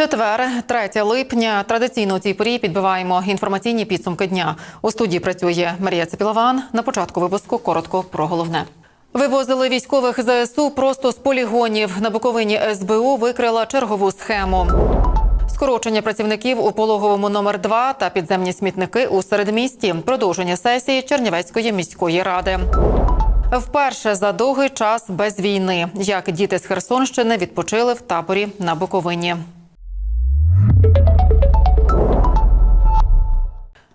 Четвер, 3 липня. Традиційно у цій порі підбиваємо інформаційні підсумки дня. У студії працює Марія Цепілован. На початку випуску коротко про головне. Вивозили військових ЗСУ просто з полігонів. На Буковині СБУ викрила чергову схему. Скорочення працівників у пологовому номер 2 та підземні смітники у середмісті. Продовження сесії Чернівецької міської ради. Вперше за довгий час без війни, як діти з Херсонщини відпочили в таборі на Буковині.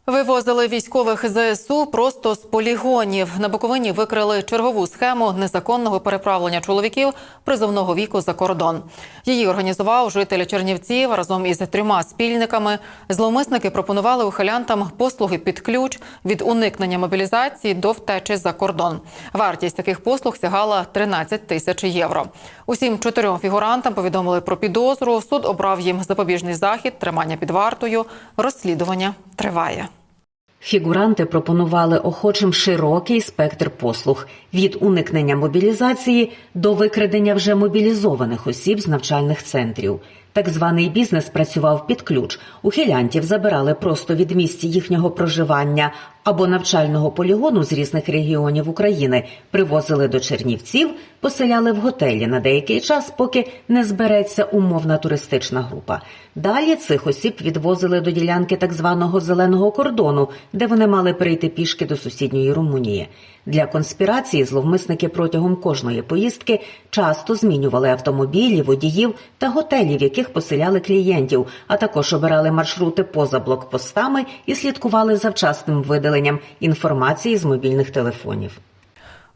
Вивозили військових ЗСУ просто з полігонів. На Буковині викрили чергову схему незаконного переправлення чоловіків призовного віку за кордон. Її організував житель Чернівців разом із трьома спільниками. Зловмисники пропонували ухилянтам послуги під ключ від уникнення мобілізації до втечі за кордон. Вартість таких послуг сягала 13 тисяч євро. Усім чотирьом фігурантам повідомили про підозру. Суд обрав їм запобіжний захід, тримання під вартою. Розслідування триває. Фігуранти пропонували охочим широкий спектр послуг від уникнення мобілізації до викрадення вже мобілізованих осіб з навчальних центрів. Так званий бізнес працював під ключ. Ухилянтів забирали просто від місць їхнього проживання або навчального полігону з різних регіонів України, привозили до Чернівців, поселяли в готелі на деякий час, поки не збереться умовна туристична група. Далі цих осіб відвозили до ділянки так званого зеленого кордону, де вони мали перейти пішки до сусідньої Румунії. Для конспірації зловмисники протягом кожної поїздки часто змінювали автомобілі, водіїв та готелі, в яких поселяли клієнтів, а також обирали маршрути поза блокпостами і слідкували за вчасним видаленням інформації з мобільних телефонів.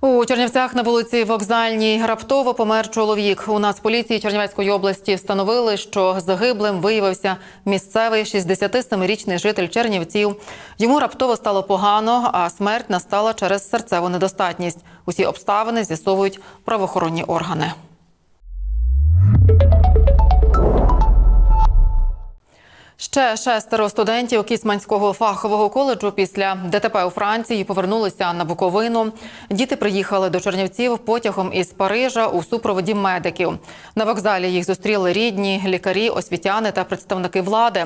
У Чернівцях на вулиці Вокзальній раптово помер чоловік. У нас поліції Чернівецької області встановили, що загиблим виявився місцевий 67-річний житель Чернівців. Йому раптово стало погано, а смерть настала через серцеву недостатність. Усі обставини з'ясовують правоохоронні органи. Ще шестеро студентів Кісманського фахового коледжу після ДТП у Франції повернулися на Буковину. Діти приїхали до Чернівців потягом із Парижа у супроводі медиків. На вокзалі їх зустріли рідні, лікарі, освітяни та представники влади.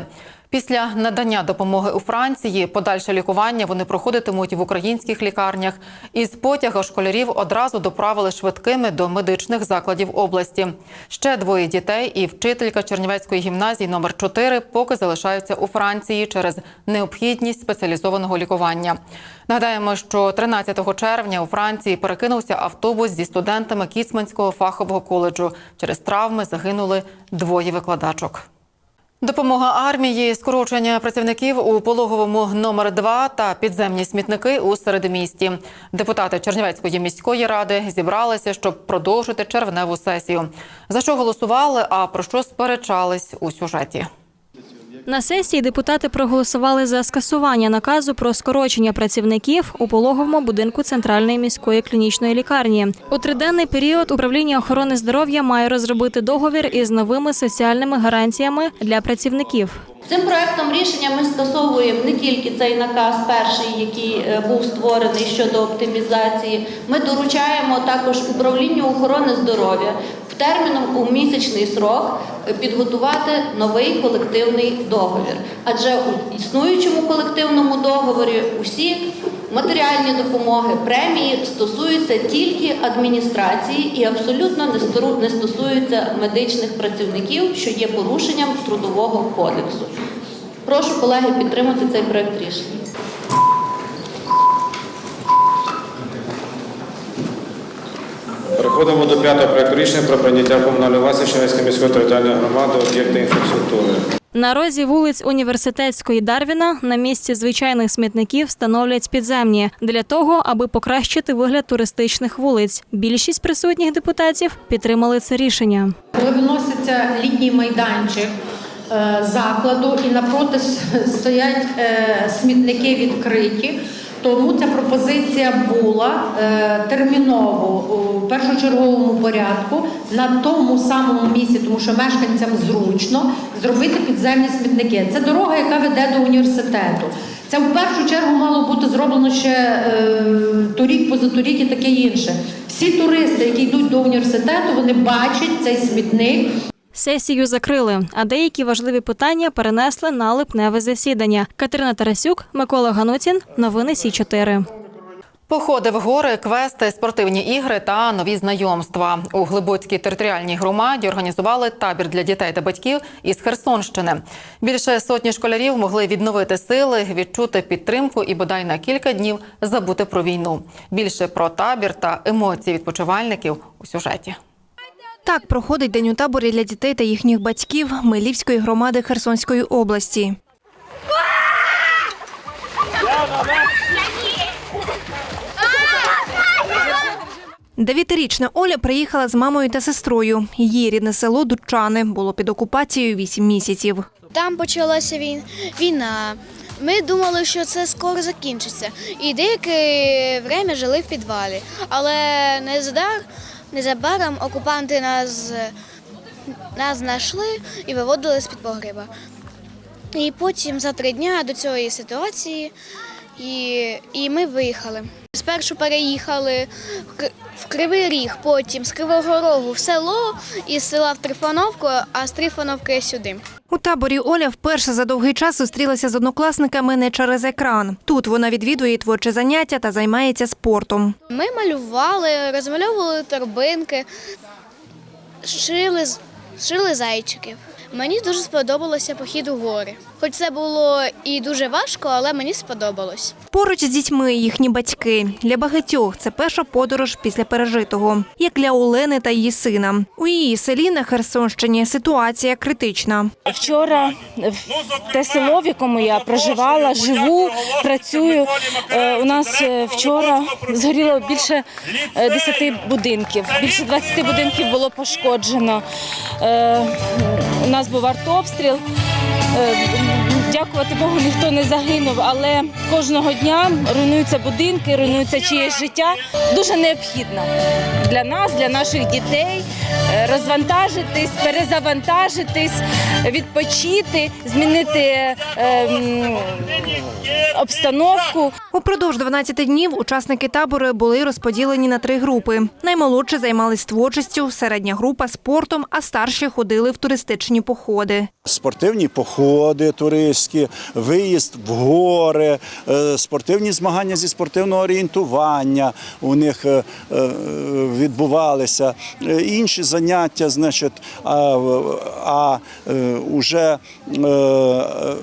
Після надання допомоги у Франції подальше лікування вони проходитимуть в українських лікарнях. Із потяга школярів одразу доправили швидкими до медичних закладів області. Ще двоє дітей і вчителька Чернівецької гімназії номер 4 поки залишаються у Франції через необхідність спеціалізованого лікування. Нагадаємо, що 13 червня у Франції перекинувся автобус зі студентами Кіцманського фахового коледжу. Через травми загинули двоє викладачок. Допомога армії, скорочення працівників у пологовому номер 2 та підземні смітники у середмісті. Депутати Чернівецької міської ради зібралися, щоб продовжити червневу сесію. За що голосували, а про що сперечались у сюжеті. На сесії депутати проголосували за скасування наказу про скорочення працівників у пологовому будинку центральної міської клінічної лікарні. У триденний період управління охорони здоров'я має розробити договір із новими соціальними гарантіями для працівників. Цим проектом рішення ми скасовуємо не тільки цей наказ, перший, який е, був створений щодо оптимізації. Ми доручаємо також управлінню охорони здоров'я терміном у місячний срок підготувати новий колективний договір. Адже у існуючому колективному договорі усі матеріальні допомоги, премії стосуються тільки адміністрації і абсолютно не стосуються медичних працівників, що є порушенням трудового кодексу. Прошу колеги підтримати цей проект рішення. Переходимо до п'ятого проекту рішення про прийняття комунальної власності Чернівської міської територіальної громади об'єкти інфраструктури. На розі вулиць університетської Дарвіна на місці звичайних смітників встановлять підземні для того, аби покращити вигляд туристичних вулиць. Більшість присутніх депутатів підтримали це рішення. Коли виноситься літній майданчик е, закладу і напроти стоять е, смітники відкриті, тому ця пропозиція була е, терміново у першочерговому порядку на тому самому місці, тому що мешканцям зручно зробити підземні смітники. Це дорога, яка веде до університету. Це в першу чергу мало бути зроблено ще е, торік, позаторік і таке інше. Всі туристи, які йдуть до університету, вони бачать цей смітник. Сесію закрили, а деякі важливі питання перенесли на липневе засідання. Катерина Тарасюк, Микола Ганутін. Новини Сі 4 Походи в гори, квести, спортивні ігри та нові знайомства у Глибоцькій територіальній громаді організували табір для дітей та батьків із Херсонщини. Більше сотні школярів могли відновити сили, відчути підтримку і бодай на кілька днів забути про війну. Більше про табір та емоції відпочивальників у сюжеті. Так проходить день у таборі для дітей та їхніх батьків Милівської громади Херсонської області. Дев'ятирічна Оля приїхала з мамою та сестрою. Її рідне село Дудчани було під окупацією вісім місяців. Там почалася війна. Ми думали, що це скоро закінчиться. І деяке время жили в підвалі. Але незадар, незабаром окупанти нас, нас знайшли і виводили з-під погреба. І потім за три дні до цієї ситуації і, і ми виїхали. Спершу переїхали в Кривий Ріг, потім з Кривого Рогу в село, із села в Трифоновку, а з Трифоновки сюди. У таборі Оля вперше за довгий час зустрілася з однокласниками не через екран. Тут вона відвідує творче заняття та займається спортом. Ми малювали, розмальовували торбинки, шили, шили зайчиків. Мені дуже сподобалося похід у гори. Хоч це було і дуже важко, але мені сподобалось. Поруч з дітьми їхні батьки. Для багатьох це перша подорож після пережитого, як для Олени та її сина. У її селі на Херсонщині ситуація критична. Вчора в те село, в якому я проживала, живу, працюю. е, У нас е, вчора згоріло більше е, 10 будинків. Більше 20 будинків було пошкоджено. Е, У нас був артобстріл. Е, Дякувати Богу, ніхто не загинув, але кожного дня руйнуються будинки, руйнується чиєсь життя. Дуже необхідно для нас, для наших дітей е, розвантажитись, перезавантажитись, відпочити, змінити ем, обстановку. Упродовж 12 днів учасники табору були розподілені на три групи. Наймолодші займались творчістю, середня група спортом, а старші ходили в туристичні походи. Спортивні походи туристські, виїзд в гори, е, спортивні змагання зі спортивного орієнтування у них е, е, відбувалися. Інші заняття, значить, а, а уже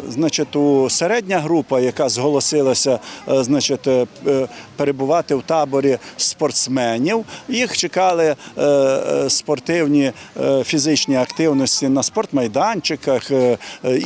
значить, у середня група, яка зголосилася е, значить, е, е, перебувати в таборі спортсменів, їх чекали спортивні фізичні активності на спортмайданчиках,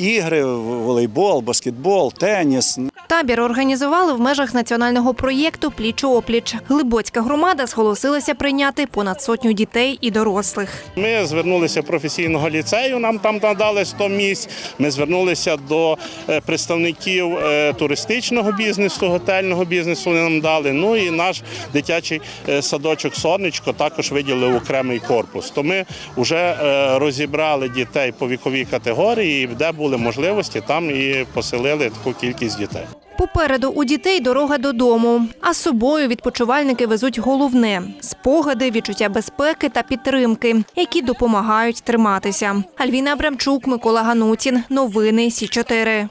ігри, волейбол, баскетбол, теніс. Табір організували в межах національного проєкту Пліч-опліч. Глибоцька громада зголосилася прийняти понад сотню дітей і дорослих. Ми звернулися до професійного ліцею, нам там надали 100 місць. Ми звернулися до е, представників е, туристичного бізнесу, готельного бізнесу. Вони нам дали. Ну і наш дитячий е, садочок Сонечко також виділив окремий корпус. То ми вже розібрали дітей по віковій категорії, де були можливості, там і поселили таку кількість дітей. Попереду у дітей дорога додому. А з собою відпочивальники везуть головне спогади, відчуття безпеки та підтримки, які допомагають триматися. Альвіна Абрамчук, Микола Ганутін. Новини Сі 4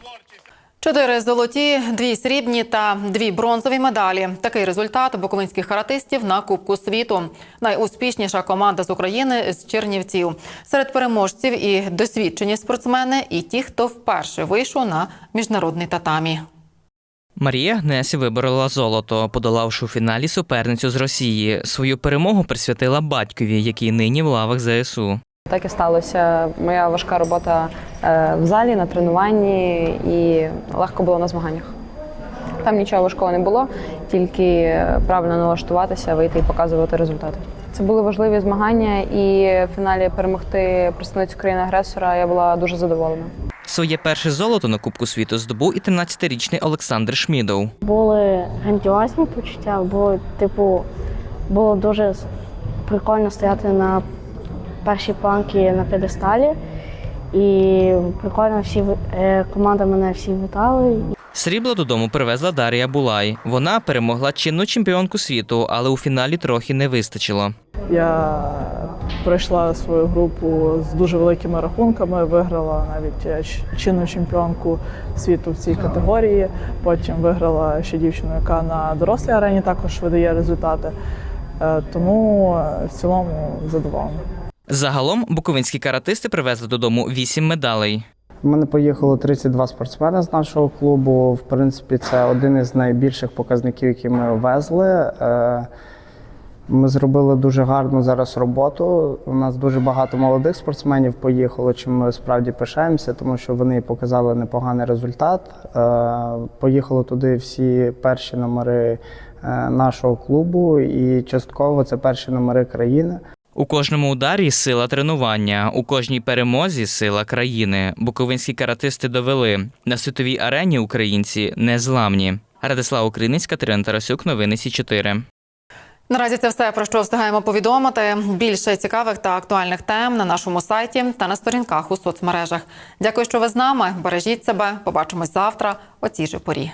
Чотири золоті, дві срібні та дві бронзові медалі. Такий результат буковинських каратистів на Кубку світу. Найуспішніша команда з України з Чернівців. Серед переможців і досвідчені спортсмени, і ті, хто вперше вийшов на міжнародний татамі. Марія Гнесі виборола золото, подолавши у фіналі суперницю з Росії. Свою перемогу присвятила батькові, який нині в лавах ЗСУ. Так і сталося. Моя важка робота е, в залі на тренуванні і легко було на змаганнях. Там нічого важкого не було, тільки е, правильно налаштуватися, вийти і показувати результати. Це були важливі змагання, і в фіналі перемогти представницю країни-агресора я була дуже задоволена. Своє перше золото на Кубку світу здобув і 13-річний Олександр Шмідов. Були грандіозні почуття, було, типу, було дуже прикольно стояти на першій планці на п'єдесталі. І прикольно всі е, команда мене всі вітали. Срібло додому привезла Дар'я Булай. Вона перемогла чинну чемпіонку світу, але у фіналі трохи не вистачило. Я пройшла свою групу з дуже великими рахунками, виграла навіть е, чинну чемпіонку світу в цій категорії. Потім виграла ще дівчину, яка на дорослій арені також видає результати. Е, Тому е, в цілому задоволена. Загалом буковинські каратисти привезли додому вісім медалей. У мене поїхало 32 спортсмени з нашого клубу. В принципі, це один із найбільших показників, які ми везли. Е, Ми зробили дуже гарну зараз роботу. У нас дуже багато молодих спортсменів поїхало, чим ми справді пишаємося, тому що вони показали непоганий результат. Е, Поїхали туди всі перші номери е, нашого клубу, і частково це перші номери країни. У кожному ударі сила тренування, у кожній перемозі сила країни. Буковинські каратисти довели на світовій арені українці незламні. Радислава Українець, Катерина Тарасюк, новини Сі 4 Наразі це все про що встигаємо повідомити. Більше цікавих та актуальних тем на нашому сайті та на сторінках у соцмережах. Дякую, що ви з нами. Бережіть себе. Побачимось завтра о цій же порі.